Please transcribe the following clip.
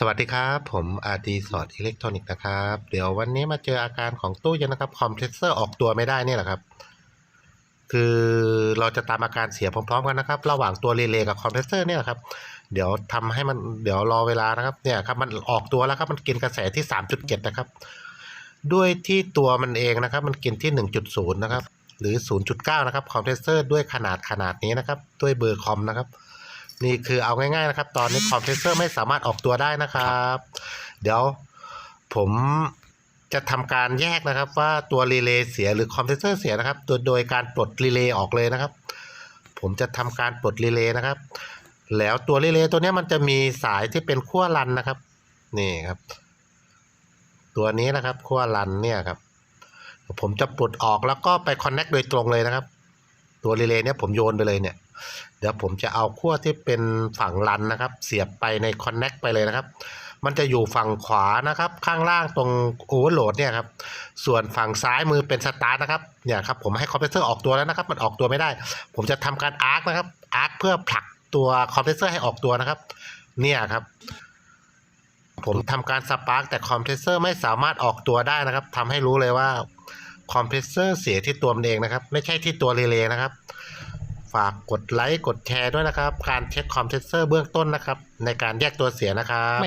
สวัสดีครับ ผมอาร์ดีสอดอิเล็กทรอนิกส์นะครับ เดี๋ยววันนี้มาเจออาการของตู้เย็นนะครับคอมเพรสเซอร์ออกตัวไม่ได้เนี่ยแหละครับ คือเราจะตามอาการเสียพร้อมๆกันนะครับ ระหว่างตัวรีเลย์กับคอมเพรสเซอร์เนี่ยแหละครับ เดี๋ยวทำให้มันเดี๋ยวรอเวลานะครับ เนี่ยครับมันออกตัวแล้วครับมันกินกระแสที่ 3.7 นะครับ ด้วยที่ตัวมันเองนะครับ มันกินที่ 1.0 นะครับ หรือ 0.9 นะครับคอมเพรสเซอร์ด้วยขนาดขนาดนี้นะครับ ด้วยเบอร์คอมนะครับ นี่คือเอาง่ายๆนะครับ ตอนนี้คอมเพรสเซอร์ไม่สามารถออกตัวได้นะครับ เดี๋ยวผมจะทำการแยกนะครับ ว่าตัวรีเลย์เสียหรือคอมเพรสเซอร์เสียนะครับโดยโดยการปลดรีเลย์ออกเลยนะครับ ผมจะทำการปลดรีเลย์นะครับ แล้วตัวรีเลย์ตัวเนี้ยมันจะมีสายที่เป็นขั้วรันนะครับนี่ครับ ตัวนี้นะครับขั้วรันเนี่ยครับ ผมจะปลดออกแล้วก็ไปคอนเน็กโดยตรงเลยนะครับ ตัวรีเลย์เนี่ยผมโยนไปเลยเนี่ย เดี๋ยวผมจะเอาขั้วที่เป็นฝั่งรันนะครับ เสียบไปในคอนเน็กไปเลยนะครับ มันจะอยู่ฝั่งขวานะครับ ข้างล่างตรงโอเวอร์โหลดเนี่ยครับ ส่วนฝั่งซ้ายมือเป็นสตาร์ทนะครับ เนี่ยครับผมให้คอมเพรสเซอร์ออกตัวแล้วนะครับ มันออกตัวไม่ได้ ผมจะทำการอาร์คนะครับอาร์คเพื่อผลักตัวคอมเพรสเซอร์ให้ออกตัวนะครับ เนี่ยครับผมทำการสปาร์กแต่คอมเพรสเซอร์ไม่สามารถออกตัวได้นะครับทำให้รู้เลยว่า คอมเพรสเซอร์เสียที่ตัวมันเองนะครับ ไม่ใช่ที่ตัวรีเลย์นะครับ ฝากกดไลค์กดแชร์ด้วยนะครับ การเช็คคอมเพรสเซอร์เบื้องต้นนะครับ ในการแยกตัวเสียนะครับ